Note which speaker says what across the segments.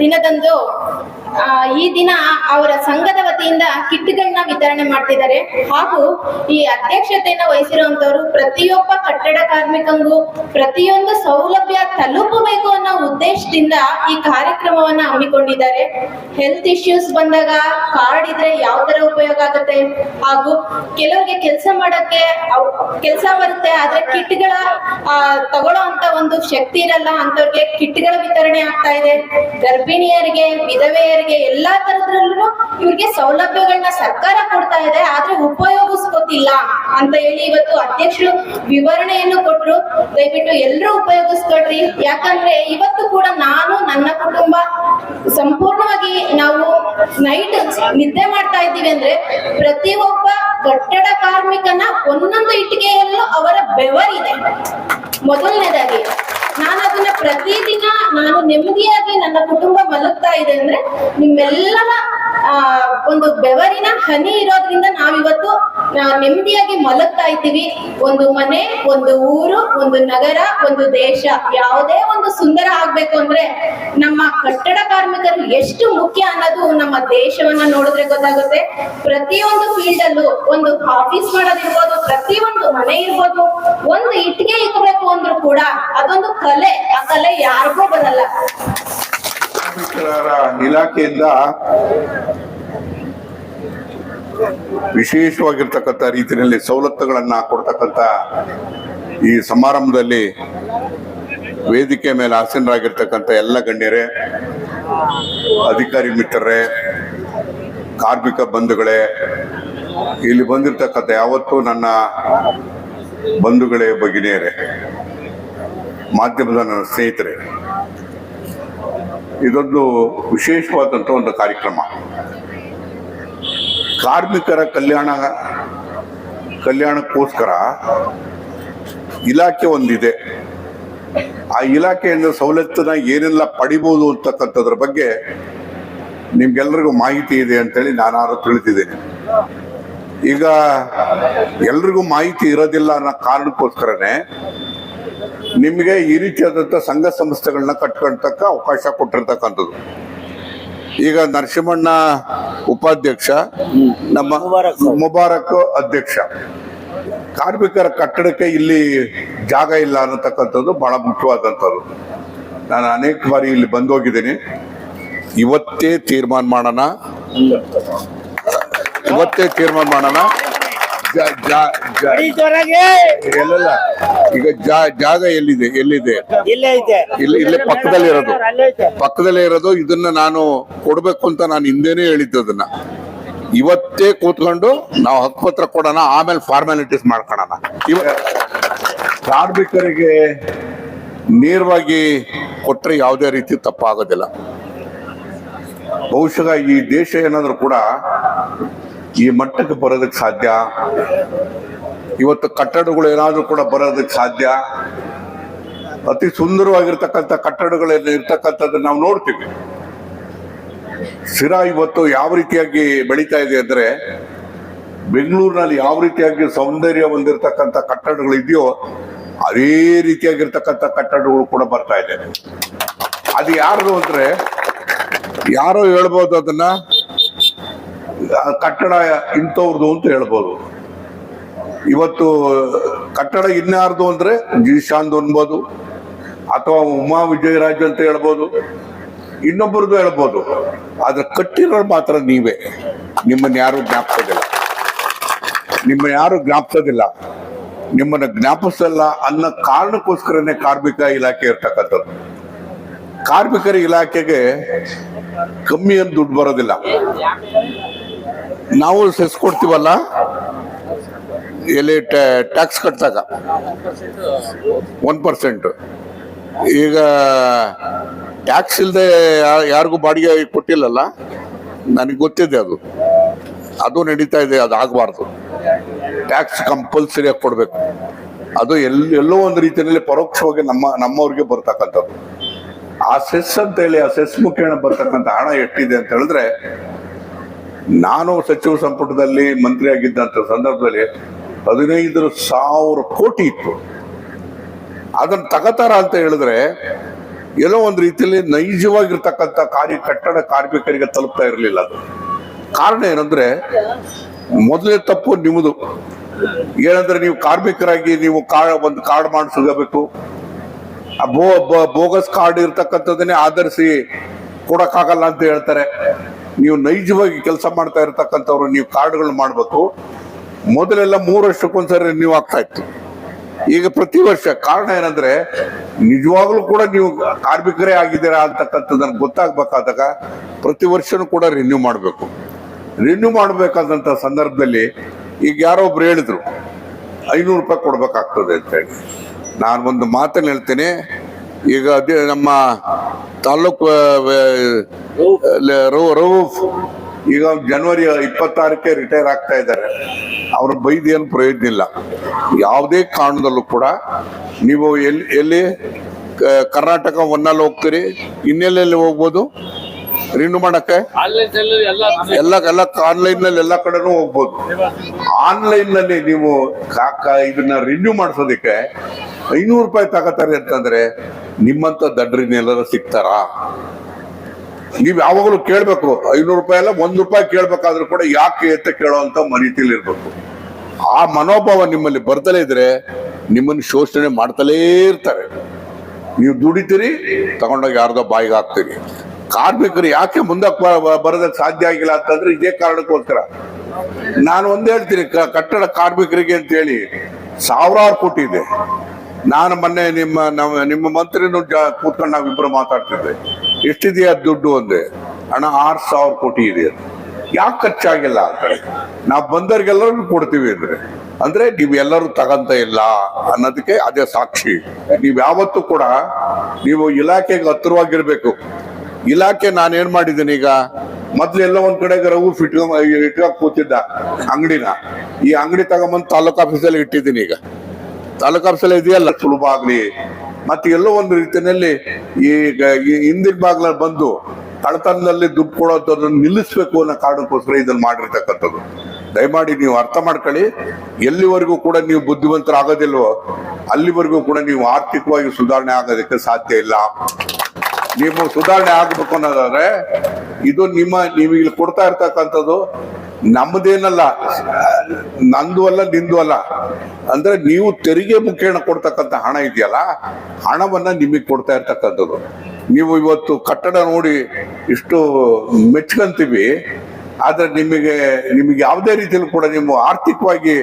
Speaker 1: ದಿನ ದಿನದಂದು ಈ ದಿನ ಅವರ ಸಂಘದ ವತಿಯಿಂದ ಕಿಟ್ಗಳನ್ನ ವಿತರಣೆ ಮಾಡ್ತಿದ್ದಾರೆ. ಹಾಗೂ ಈ ಅಧ್ಯಕ್ಷತೆಯನ್ನ ವಹಿಸಿರುವಂತವರು ಪ್ರತಿಯೊಬ್ಬ ಕಟ್ಟಡ ಕಾರ್ಮಿಕಂಗೂ ಪ್ರತಿಯೊಂದು ಸೌಲಭ್ಯ ತಲುಪಬೇಕು ಅನ್ನೋ ಉದ್ದೇಶದಿಂದ ಈ ಕಾರ್ಯಕ್ರಮವನ್ನ ಹಮ್ಮಿಕೊಂಡಿದ್ದಾರೆ. ಹೆಲ್ತ್ ಇಶ್ಯೂಸ್ ಬಂದಾಗ ಕಾರ್ಡ್ ಇದ್ರೆ ಯಾವ ತರ ಉಪಯೋಗ ಆಗುತ್ತೆ? ಹಾಗೂ ಕೆಲವರಿಗೆ ಕೆಲಸ ಮಾಡಕ್ಕೆ ಕೆಲಸ ಬರುತ್ತೆ ಆದ್ರೆ ಕಿಟ್ಗಳ ಆ, ತಗೊಳ್ಳೋ ಅಂತ ಒಂದು ಶಕ್ತಿ ಇರಲ್ಲ ಅಂತವ್ರಿಗೆ ಕಿಟ್ಗಳ ವಿತರಣೆ ಆಗ್ತಾ ಇದೆ. ಗರ್ಭಿಣಿಯರಿಗೆ ವಿಧವೆಯರಿಗೆ ಎಲ್ಲಾ ತರದ್ರಲ್ಲೂ ಇವ್ರಿಗೆ ಸೌಲಭ್ಯಗಳನ್ನ ಸರ್ಕಾರ ಕೊಡ್ತಾ ಇದೆ, ಆದ್ರೆ ಉಪಯೋಗಿಸ್ಕೊತಿಲ್ಲ ಅಂತ ಹೇಳಿ ಇವತ್ತು ಅಧ್ಯಕ್ಷರು ವಿವರಣೆಯನ್ನು ಕೊಟ್ರು. ದಯವಿಟ್ಟು ಎಲ್ಲರೂ ಉಪಯೋಗಿಸ್ಕೊಳ್ರಿ. ಯಾಕಂದ್ರೆ ಇವತ್ತು ಕೂಡ ನಾನು, ನನ್ನ ಕುಟುಂಬ ಸಂಪೂರ್ಣವಾಗಿ ನಾವು ನೈಟ್ ನಿದ್ದೆ ಮಾಡ್ತಾ ಇದ್ದೀವಿ ಅಂದ್ರೆ ಪ್ರತಿಯೊಬ್ಬ ಕಟ್ಟಡ ಕಾರ್ಮಿಕನ ಒಂದೊಂದು ಇಟ್ಟಿಗೆಯಲ್ಲೂ ಅವರ ಬೆವರಿದೆ ಮೊದಲನೇದಾಗಿ ನಾನು ಅದನ್ನ ಪ್ರತಿದಿನ ನಾನು ನೆಮ್ಮದಿಯಾಗಿ ನನ್ನ ಕುಟುಂಬ ಮಲಗ್ತಾ ಇದೆ ಅಂದ್ರೆ ನಿಮ್ಮೆಲ್ಲರ ಒಂದು ಬೆವರಿನ ಹನಿ ಇರೋದ್ರಿಂದ ನಾವಿವತ್ತು ಆ, ನೆಮ್ಮದಿಯಾಗಿ ಮಲಗ್ತಾ ಇದ್ದೀವಿ. ಒಂದು ಮನೆ ಒಂದು ಊರು ಒಂದು ನಗರ ಒಂದು ದೇಶ. ಯಾವುದೇ ಒಂದು ಸುಂದರ ಆಗ್ಬೇಕು ಅಂದ್ರೆ ನಮ್ಮ ಕಟ್ಟಡ ಕಾರ್ಮಿಕರು ಎಷ್ಟು ಮುಖ್ಯ ಅನ್ನೋದು ನಮ್ಮ ದೇಶವನ್ನ ನೋಡಿದ್ರೆ ಗೊತ್ತಾಗುತ್ತೆ. ಪ್ರತಿಯೊಂದು ಫೀಲ್ಡ್ ಅಲ್ಲೂ ಒಂದು ಆಫೀಸ್ ಮಾಡೋದಿರ್ಬೋದು ಪ್ರತಿಯೊಂದು ಮನೆ ಇರ್ಬೋದು ಒಂದು ಇಟ್ಟಿಗೆ ಇರಬೇಕು ಅಂದ್ರೂ ಕೂಡ ಅದೊಂದು ಕಲೆ. ಆ ಕಲೆ ಯಾರಿಗೂ ಬರಲ್ಲ.
Speaker 2: ಇಲಾಖೆಯಿಂದ ವಿಶೇಷವಾಗಿರ್ತಕ್ಕಂಥ ರೀತಿಯಲ್ಲಿ ಸವಲತ್ತುಗಳನ್ನು ಕೊಡ್ತಕ್ಕಂಥ ಈ ಸಮಾರಂಭದಲ್ಲಿ ವೇದಿಕೆ ಮೇಲೆ ಆಸೀನರಾಗಿರ್ತಕ್ಕಂಥ ಎಲ್ಲ ಗಣ್ಯರೇ, ಅಧಿಕಾರಿ ಮಿತ್ರರೇ, ಕಾರ್ಮಿಕ ಬಂಧುಗಳೇ, ಇಲ್ಲಿ ಬಂದಿರ್ತಕ್ಕಂಥ ಯಾವತ್ತೂ ನನ್ನ ಬಂಧುಗಳೇ ಭಗಿನಿಯರೇ, ಮಾಧ್ಯಮದ ನನ್ನ ಸ್ನೇಹಿತರೆ, ಇದೊಂದು ವಿಶೇಷವಾದಂಥ ಒಂದು ಕಾರ್ಯಕ್ರಮ. ಕಾರ್ಮಿಕರ ಕಲ್ಯಾಣ, ಕಲ್ಯಾಣಕ್ಕೋಸ್ಕರ ಇಲಾಖೆ ಒಂದಿದೆ. ಆ ಇಲಾಖೆಯಿಂದ ಸವಲತ್ತನ್ನ ಏನೆಲ್ಲ ಪಡಿಬಹುದು ಅಂತಕ್ಕಂಥದ್ರ ಬಗ್ಗೆ ನಿಮ್ಗೆಲ್ರಿಗೂ ಮಾಹಿತಿ ಇದೆ ಅಂತೇಳಿ ನಾನಾರು ತಿಳಿದಿದ್ದೇನೆ. ಈಗ ಎಲ್ರಿಗೂ ಮಾಹಿತಿ ಇರೋದಿಲ್ಲ ಅನ್ನೋ ಕಾರಣಕ್ಕೋಸ್ಕರನೇ ನಿಮಗೆ ಈ ರೀತಿಯಾದಂಥ ಸಂಘ ಸಂಸ್ಥೆಗಳನ್ನ ಕಟ್ಕೊಳ್ತಕ್ಕ ಅವಕಾಶ ಕೊಟ್ಟಿರ್ತಕ್ಕಂಥದ್ದು. ಈಗ ನರಸಿಂಹಣ್ಣ ಉಪಾಧ್ಯಕ್ಷ, ನಮ್ಮ ಮುಬಾರಕ್ ಅಧ್ಯಕ್ಷ. ಕಾರ್ಮಿಕರ ಕಟ್ಟಡಕ್ಕೆ ಇಲ್ಲಿ ಜಾಗ ಇಲ್ಲ ಅನ್ನತಕ್ಕಂಥದ್ದು ಬಹಳ ಮುಖ್ಯವಾದಂಥದ್ದು. ನಾನು ಅನೇಕ ಬಾರಿ ಇಲ್ಲಿ ಬಂದೋಗಿದ್ದೀನಿ. ಇವತ್ತೇ ತೀರ್ಮಾನ ಮಾಡೋಣ. ಇವತ್ತೇ ತೀರ್ಮಾನ ಮಾಡೋಣ. ಎಲ್ಲೆಲ್ಲ ಈಗ ಜಾಗ ಎಲ್ಲಿದೆ ಎಲ್ಲಿದೆ?
Speaker 3: ಇಲ್ಲೇ
Speaker 2: ಇಲ್ಲಿ ಪಕ್ಕದಲ್ಲಿ ಇರೋದು. ಪಕ್ಕದಲ್ಲೇ ಇರೋದು ಇದನ್ನ ನಾನು ಕೊಡ್ಬೇಕು ಅಂತ ನಾನು ಹಿಂದೆನೇ ಹೇಳಿದ್ದು ಅದನ್ನ. ಇವತ್ತೇ ಕೂತ್ಕೊಂಡು ನಾವು ಹಕ್ಕುಪತ್ರ ಕೊಡೋಣ ಆಮೇಲೆ ಫಾರ್ಮಾಲಿಟೀಸ್ ಮಾಡ್ಕೊಳ್ಳೋಣ ಇವ ಕಾರ್ಮಿಕರಿಗೆ ನೇರವಾಗಿ ಕೊಟ್ಟರೆ ಯಾವುದೇ ರೀತಿ ತಪ್ಪಾಗೋದಿಲ್ಲ. ಬಹುಶಃ ಈ ದೇಶ ಏನಾದರೂ ಕೂಡ ಈ ಮಟ್ಟಕ್ಕೆ ಬರೋದಕ್ಕೆ ಸಾಧ್ಯ? ಇವತ್ತು ಕಟ್ಟಡಗಳು ಏನಾದ್ರೂ ಕೂಡ ಬರೋದಕ್ಕೆ ಸಾಧ್ಯ? ಅತಿ ಸುಂದರವಾಗಿರ್ತಕ್ಕಂಥ ಕಟ್ಟಡಗಳು ಇರ್ತಕ್ಕಂಥದ್ದನ್ನ ನಾವು ನೋಡ್ತೀವಿ. ಸಿರಾ ಇವತ್ತು ಯಾವ ರೀತಿಯಾಗಿ ಬೆಳೀತಾ ಇದೆ ಅಂದ್ರೆ, ಬೆಂಗಳೂರಿನಲ್ಲಿ ಯಾವ ರೀತಿಯಾಗಿ ಸೌಂದರ್ಯ ಹೊಂದಿರತಕ್ಕಂಥ ಕಟ್ಟಡಗಳು ಇದೆಯೋ ಅದೇ ರೀತಿಯಾಗಿರ್ತಕ್ಕಂಥ ಕಟ್ಟಡಗಳು ಕೂಡ ಬರ್ತಾ ಇದೆ. ಅದು ಯಾರು ಅಂದ್ರೆ, ಯಾರೋ ಹೇಳ್ಬೋದು ಅದನ್ನ ಕಟ್ಟಡ ಇಂಥವ್ರದ್ದು ಅಂತ ಹೇಳ್ಬೋದು. ಇವತ್ತು ಕಟ್ಟಡ ಇನ್ಯಾರ್ದು ಅಂದ್ರೆ ಜೀಶಾಂದು ಅನ್ಬೋದು, ಅಥವಾ ಉಮಾ ವಿಜಯರಾಜ್ ಅಂತ ಹೇಳ್ಬೋದು ಇನ್ನೊಬ್ಬರದ್ದು ಹೇಳ್ಬೋದು. ಆದ್ರೆ ಕಟ್ಟಿರೋರು ಮಾತ್ರ ನೀವೇ. ನಿಮ್ಮನ್ನ ಯಾರು ಜ್ಞಾಪಿಸೋದಿಲ್ಲ. ನಿಮ್ಮ ಯಾರು ಜ್ಞಾಪಿಸೋದಿಲ್ಲ. ನಿಮ್ಮನ್ನ ಜ್ಞಾಪಿಸಲ್ಲ ಅನ್ನೋ ಕಾರಣಕ್ಕೋಸ್ಕರನೇ ಕಾರ್ಮಿಕ ಇಲಾಖೆ ಇರ್ತಕ್ಕಂಥದ್ದು. ಕಾರ್ಮಿಕರ ಇಲಾಖೆಗೆ ಕಮ್ಮಿ ಅಂತ ದುಡ್ಡು ಬರೋದಿಲ್ಲ. ನಾವು ಸೆಸ್ ಕೊಡ್ತೀವಲ್ಲ? ಎಲ್ಲಿ ಟ್ಯಾಕ್ಸ್ ಕಟ್ಟಿದಾಗ ಒನ್ ಪರ್ಸೆಂಟು. ಈಗ ಟ್ಯಾಕ್ಸ್ ಇಲ್ಲದೆ ಯಾರಿಗೂ ಬಾಡಿಗೆ ಕೊಟ್ಟಿಲ್ಲಲ್ಲ? ನನಗೆ ಗೊತ್ತಿದೆ ಅದು. ಅದು ನಡೀತಾ ಇದೆ, ಅದು ಆಗಬಾರ್ದು. ಟ್ಯಾಕ್ಸ್ ಕಂಪಲ್ಸರಿಯಾಗಿ ಕೊಡಬೇಕು. ಅದು ಎಲ್, ಎಲ್ಲೋ ಒಂದು ರೀತಿಯಲ್ಲಿ ಪರೋಕ್ಷವಾಗಿ ನಮ್ಮ, ನಮ್ಮವ್ರಿಗೆ ಬರ್ತಕ್ಕಂಥದ್ದು. ಆ ಸೆಸ್ ಅಂತ ಹೇಳಿ, ಆ ಸೆಸ್ ಮುಖೇಣ ಬರ್ತಕ್ಕಂಥ ಹಣ ಎಷ್ಟಿದೆ ಅಂತ ಹೇಳಿದ್ರೆ ನಾನು ಸಚಿವ ಸಂಪುಟದಲ್ಲಿ ಮಂತ್ರಿಯಾಗಿದ್ದಂಥ ಸಂದರ್ಭದಲ್ಲಿ ಹದಿನೈದು ಸಾವಿರ ಕೋಟಿ ಇತ್ತು. ಅದನ್ನ ತಗತಾರ ಅಂತ ಹೇಳಿದ್ರೆ ಏನೋ ಒಂದು ರೀತಿಯಲ್ಲಿ ನೈಜವಾಗಿರ್ತಕ್ಕಂಥ ಕಾರ್ಯ ಕಟ್ಟಡ ಕಾರ್ಮಿಕರಿಗೆ ತಲುಪ್ತಾ ಇರಲಿಲ್ಲ ಅದು. ಕಾರಣ ಏನಂದ್ರೆ ಮೊದಲೇ ತಪ್ಪು ನಿಮ್ಮದು. ಏನಂದ್ರೆ ನೀವು ಕಾರ್ಮಿಕರಾಗಿ ನೀವು ಕಾರ್ಡ್ ಒಂದು ಕಾರ್ಡ್ ಮಾಡಿಸ್ಕೋಬೇಕು. ಆ ಬೋ ಬೋಗಸ್ ಕಾರ್ಡ್ ಇರ್ತಕ್ಕಂಥದ್ದನ್ನೇ ಆಧರಿಸಿ ಕೊಡಕ್ಕಾಗಲ್ಲ ಅಂತ ಹೇಳ್ತಾರೆ. ನೀವು ನೈಜವಾಗಿ ಕೆಲಸ ಮಾಡ್ತಾ ಇರತಕ್ಕಂಥವ್ರು, ನೀವು ಕಾರ್ಡ್ಗಳು ಮಾಡಬೇಕು. ಮೊದಲೆಲ್ಲ ಮೂರು ವರ್ಷಕ್ಕೊಂದ್ಸರಿ ರಿನ್ಯೂ ಆಗ್ತಾ ಇತ್ತು. ಈಗ ಪ್ರತಿ ವರ್ಷ ಕಾರಣ ಏನಂದ್ರೆ, ನಿಜವಾಗ್ಲೂ ಕೂಡ ನೀವು ಕಾರ್ಮಿಕರೇ ಆಗಿದ್ದೀರಾ ಅಂತಕ್ಕಂಥದ್ದನ್ನು ಗೊತ್ತಾಗ್ಬೇಕಾದಾಗ ಪ್ರತಿ ವರ್ಷನೂ ಕೂಡ ರಿನ್ಯೂ ಮಾಡಬೇಕು. ರಿನ್ಯೂ ಮಾಡಬೇಕಾದಂಥ ಸಂದರ್ಭದಲ್ಲಿ ಈಗ ಯಾರೋ ಒಬ್ರು ಹೇಳಿದ್ರು, ಐನೂರು ರೂಪಾಯಿ ಕೊಡ್ಬೇಕಾಗ್ತದೆ ಅಂತ ಹೇಳಿ. ನಾನು ಒಂದು ಮಾತನ್ನು ಹೇಳ್ತೇನೆ. ಈಗ ಅದೇ ನಮ್ಮ ತಾಲೂಕು ರೌಫ್ ಈಗ ಜನವರಿ ಇಪ್ಪತ್ತಾರಕ್ಕೆ ರಿಟೈರ್ ಆಗ್ತಾ ಇದ್ದಾರೆ. ಅವ್ರ ಬೈದೇನು ಏನು ಪ್ರಯೋಜನ ಇಲ್ಲ. ಯಾವುದೇ ಕಾರಣದಲ್ಲೂ ಕೂಡ ನೀವು ಎಲ್ಲಿ ಎಲ್ಲಿ ಕರ್ನಾಟಕ ಒನ್ನಲ್ಲಿ ಹೋಗ್ತೀರಿ ಇನ್ನೆಲ್ಲೆಲ್ಲಿ ಹೋಗ್ಬೋದು? ರಿನ್ಯೂ ಮಾಡಕ್ಕೆ?
Speaker 3: ಆನ್ಲೈನ್ ಎಲ್ಲ
Speaker 2: ಎಲ್ಲ ಆನ್ಲೈನ್ನಲ್ಲಿ ಎಲ್ಲ ಕಡೆನೂ ಹೋಗ್ಬೋದು. ಆನ್ಲೈನ್ನಲ್ಲಿ ನೀವು ಇದನ್ನ ರಿನ್ಯೂ ಮಾಡಿಸೋದಕ್ಕೆ ಐನೂರು ರೂಪಾಯಿ ತಗೋತಾರೆ ಅಂತಂದ್ರೆ ನಿಮ್ಮಂತ ದಡ್ರಿನೆಲ್ಲರೂ ಸಿಗ್ತಾರಾ? ನೀವು ಯಾವಾಗಲೂ ಕೇಳ್ಬೇಕು, ಐನೂರು ರೂಪಾಯಿ ಎಲ್ಲ ಒಂದು ರೂಪಾಯಿ ಕೇಳ್ಬೇಕಾದ್ರೂ ಕೂಡ ಯಾಕೆ ಅಂತ ಕೇಳೋಂತ ಮರೀತಿಲಿ ಇರ್ಬೇಕು. ಆ ಮನೋಭಾವ ನಿಮ್ಮಲ್ಲಿ ಬರ್ತಲೇ ಇದ್ರೆ ನಿಮ್ಮನ್ನು ಶೋಷಣೆ ಮಾಡ್ತಲೇ ಇರ್ತಾರೆ. ನೀವು ದುಡಿತೀರಿ, ತಗೊಂಡೋಗಿ ಯಾರ್ದೋ ಬಾಯಿಗೆ ಹಾಕ್ತೀರಿ. ಕಾರ್ಮಿಕರು ಯಾಕೆ ಮುಂದಕ್ಕೆ ಬರೋದಕ್ಕೆ ಸಾಧ್ಯ ಆಗಿಲ್ಲ ಅಂತಂದ್ರೆ ಇದೇ ಕಾರಣಕ್ಕೋಸ್ಕರ. ನಾನು ಒಂದ್ ಹೇಳ್ತೀನಿ ಕಟ್ಟಡ ಕಾರ್ಮಿಕರಿಗೆ ಅಂತ ಹೇಳಿ ಸಾವಿರಾರು ಕೋಟಿ ಇದೆ. ನಾನು ಮೊನ್ನೆ ನಿಮ್ಮ, ನಮ್ಮ, ನಿಮ್ಮ ಮಂತ್ರಿನೂ ಜ, ಕೂತ್ಕೊಂಡು ನಾವಿಬ್ಬರು ಮಾತಾಡ್ತಿದ್ದೆ ಎಷ್ಟಿದೆಯಾ ದುಡ್ಡು ಒಂದೇ ಹಣ ಆರು ಸಾವಿರ ಕೋಟಿ ಇದೆ ಅದು ಯಾಕೆ ಖರ್ಚಾಗಿಲ್ಲ ಅಂತ ನಾವು ಬಂದವ್ರಿಗೆಲ್ಲರಿಗೂ ಕೊಡ್ತೀವಿ ಅಂದ್ರೆ. ಅಂದ್ರೆ ನೀವು ಎಲ್ಲರೂ ತಗಂತ ಇಲ್ಲ ಅನ್ನೋದಕ್ಕೆ ಅದೇ ಸಾಕ್ಷಿ. ನೀವು ಯಾವತ್ತೂ ಕೂಡ ನೀವು ಇಲಾಖೆಗೆ ಹತ್ತಿರವಾಗಿರ್ಬೇಕು. ಇಲಾಖೆ ನಾನು ಏನ್ ಮಾಡಿದ್ದೀನಿ ಈಗ? ಮೊದ್ಲು ಎಲ್ಲ ಒಂದ್ ಕಡೆ ರಘು ಇಟ್ಕೊಂಡ್ ಇಟ್ಕೊಂಡ್ ಕೂತಿದ್ದ ಅಂಗಡಿನ. ಈ ಅಂಗಡಿ ತಗೊಂಬಂದು ತಾಲೂಕ್ ಆಫೀಸಲ್ಲಿ ಇಟ್ಟಿದ್ದೀನಿ ಈಗ. ತಾಲೂಕ್ ಇದೆಯಲ್ಲ? ಸುಲಭ ಆಗ್ಲಿ ಮತ್ತೆ ಎಲ್ಲೋ ಒಂದು ರೀತಿಯಲ್ಲಿ ಈಗ ಈ ಹಿಂದಿನ ಬಾಗ್ಲ ಬಂದು ತಳತನದಲ್ಲಿ ದುಡ್ಡು ಕೊಡೋದನ್ನು ನಿಲ್ಲಿಸಬೇಕು ಅನ್ನೋ ಕಾರಣಕ್ಕೋಸ್ಕರ ಇದನ್ನ ಮಾಡಿರ್ತಕ್ಕಂಥದ್ದು. ದಯಮಾಡಿ ನೀವು ಅರ್ಥ ಮಾಡ್ಕೊಳ್ಳಿ. ಎಲ್ಲಿವರೆಗೂ ಕೂಡ ನೀವು ಬುದ್ಧಿವಂತರಾಗೋದಿಲ್ವೋ, ಅಲ್ಲಿವರೆಗೂ ಕೂಡ ನೀವು ಆರ್ಥಿಕವಾಗಿ ಸುಧಾರಣೆ ಆಗೋದಕ್ಕೆ ಸಾಧ್ಯ ಇಲ್ಲ. ನೀವು ಸುಧಾರಣೆ ಆಗ್ಬೇಕು ಅನ್ನೋದಾದ್ರೆ, ಇದು ನಿಮ್ಮ, ನೀವು ಇಲ್ಲಿ ಕೊಡ್ತಾ ಇರ್ತಕ್ಕಂಥದ್ದು ನಮ್ಮದೇನಲ್ಲ ನಂದು ಅಲ್ಲ, ನಿಂದು ಅಲ್ಲ. ಅಂದ್ರೆ ನೀವು ತೆರಿಗೆ ಮುಖೇಣ ಕೊಡ್ತಕ್ಕಂಥ ಹಣ ಇದೆಯಲ್ಲ, ಹಣವನ್ನ ನಿಮಗೆ ಕೊಡ್ತಾ ಇರ್ತಕ್ಕಂಥದ್ದು. ನೀವು ಇವತ್ತು ಕಟ್ಟಡ ನೋಡಿ ಇಷ್ಟು ಮೆಚ್ಕೊಂತೀವಿ, ಆದ್ರೆ ನಿಮಗೆ ನಿಮಗೆ ಯಾವುದೇ ರೀತಿಯಲ್ಲಿ ಕೂಡ ನೀವು ಆರ್ಥಿಕವಾಗಿ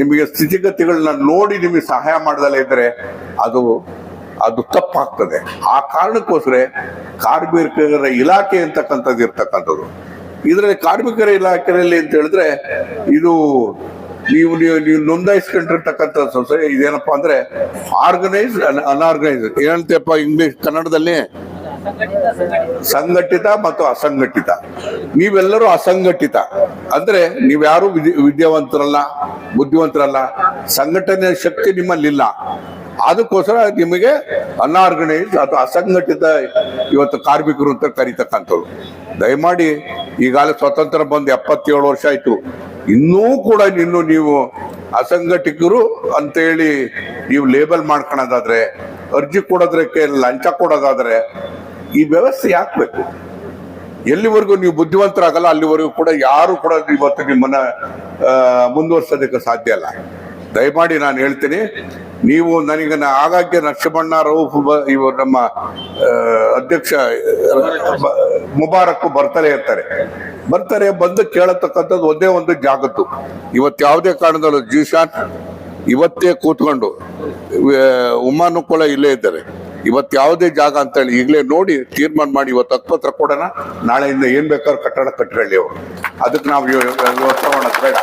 Speaker 2: ನಿಮಗೆ ಸ್ಥಿತಿಗತಿಗಳನ್ನ ನೋಡಿ ನಿಮಗೆ ಸಹಾಯ ಮಾಡದಲ್ಲೇ ಇದ್ರೆ ಅದು ಅದು ತಪ್ಪಾಗ್ತದೆ. ಆ ಕಾರಣಕ್ಕೋಸ್ಕರ ಕಾರ್ಮಿಕರ ಇಲಾಖೆ ಅಂತಕ್ಕಂಥದ್ದು ಇರ್ತಕ್ಕಂಥದ್ದು. ಇದರಲ್ಲಿ ಕಾರ್ಮಿಕರ ಇಲಾಖೆಯಲ್ಲಿ ಅಂತ ಹೇಳಿದ್ರೆ ಇದು ನೀವು ನೀವು ನೀವು ನೋಂದಾಯಿಸ್ಕೊಂಡಿರ್ತಕ್ಕಂಥ ಸೊಸೈ ಇದೇನಪ್ಪಾ ಅಂದ್ರೆ ಆರ್ಗನೈಸ್ ಅನ್ಆರ್ಗನೈಸ್ ಏನಂತಪ್ಪ ಇಂಗ್ಲಿಷ್ ಕನ್ನಡದಲ್ಲಿ? ಸಂಘಟಿತ ಮತ್ತು ಅಸಂಘಟಿತ. ನೀವೆಲ್ಲರೂ ಅಸಂಘಟಿತ. ಅಂದ್ರೆ ನೀವ್ಯಾರು ವಿದ್ಯ- ವಿದ್ಯಾವಂತರಲ್ಲ, ಬುದ್ಧಿವಂತರಲ್ಲ ಸಂಘಟನೆ ಶಕ್ತಿ ನಿಮ್ಮಲ್ಲಿಲ್ಲ. ಅದಕ್ಕೋಸ್ಕರ ನಿಮಗೆ ಅನಾರ್ಗನೈಸ್ ಅಥವಾ ಅಸಂಘಟಿತ ಇವತ್ತು ಕಾರ್ಮಿಕರು ಅಂತ ಕರೀತಕ್ಕಂಥವ್ರು. ದಯಮಾಡಿ ಈಗಾಗಲೇ ಸ್ವತಂತ್ರ ಬಂದು ಎಪ್ಪತ್ತೇಳು ವರ್ಷ ಆಯ್ತು. ಇನ್ನೂ ಕೂಡ ಇನ್ನು ನೀವು ಅಸಂಘಟಿಕರು ಅಂತೇಳಿ ನೀವು ಲೇಬಲ್ ಮಾಡ್ಕೊಳೋದಾದ್ರೆ, ಅರ್ಜಿ ಕೊಡೋದಕ್ಕೆ ಲಂಚ ಕೊಡೋದಾದ್ರೆ ಈ ವ್ಯವಸ್ಥೆ ಯಾಕೆ ಬೇಕು ಎಲ್ಲಿವರೆಗೂ ನೀವು ಬುದ್ಧಿವಂತರಾಗಲ್ಲ, ಅಲ್ಲಿವರೆಗೂ ಕೂಡ ಯಾರು ಕೂಡ ಇವತ್ತು ನಿಮ್ಮನ್ನ ಮುಂದುವರ್ಸೋದಕ್ಕೆ ಸಾಧ್ಯ ಇಲ್ಲ. ದಯಮಾಡಿ ನಾನು ಹೇಳ್ತೀನಿ, ನೀವು ನನಗೆ ಆಗಾಗ್ಗೆ ನಕ್ಷಬಣ್ಣ ರೌಫ್ ಇವರು ನಮ್ಮ ಅಧ್ಯಕ್ಷ, ಮುಬಾರಕ್ಕು ಮುಬಾರಕ್ ಬರ್ತಾರೆ ಇರ್ತಾರೆ ಬರ್ತಾರೆ, ಬಂದು ಕೇಳತಕ್ಕಂಥದ್ದು ಒಂದೇ ಒಂದು ಜಾಗತ್ತು. ಇವತ್ತು ಯಾವುದೇ ಕಾರಣದಲ್ಲೂ ಜೀಶಾನ್ ಇವತ್ತೇ ಕೂತ್ಕೊಂಡು ಉಮಾನುಕೂಲ ಇಲ್ಲೇ ಇದ್ದಾರೆ. ಇವತ್ತು ಯಾವುದೇ ಜಾಗ ಅಂತೇಳಿ ಈಗಲೇ ನೋಡಿ ತೀರ್ಮಾನ ಮಾಡಿ ಇವತ್ತು ಹತ್ಪತ್ರ ಕೊಡೋಣ, ನಾಳೆಯಿಂದ ಏನು ಬೇಕಾದ್ರೂ ಕಟ್ಟಡ ಕಟ್ಟಿರಲಿ ಅವರು. ಅದಕ್ಕೆ ನಾವು ತಗೊಳೋದು ಬೇಡ